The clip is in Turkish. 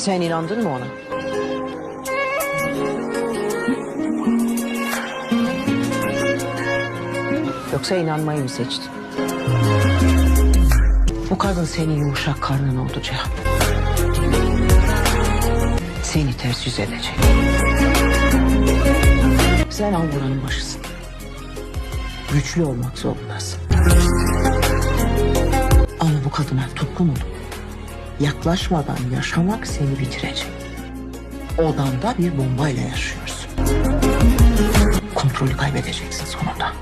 Sen inandın mı ona? Yoksa inanmayı mı seçtin? Bu kadın senin yumuşak karnın Cihan. Seni ters yüz edecek. Sen Anguran'ın başısın. Güçlü olmak zorundasın. Ama bu kadına tutkun olup yaklaşmadan yaşamak seni bitirecek. Odanda bir bombayla yaşıyorsun. Kontrolü kaybedeceksin sonunda.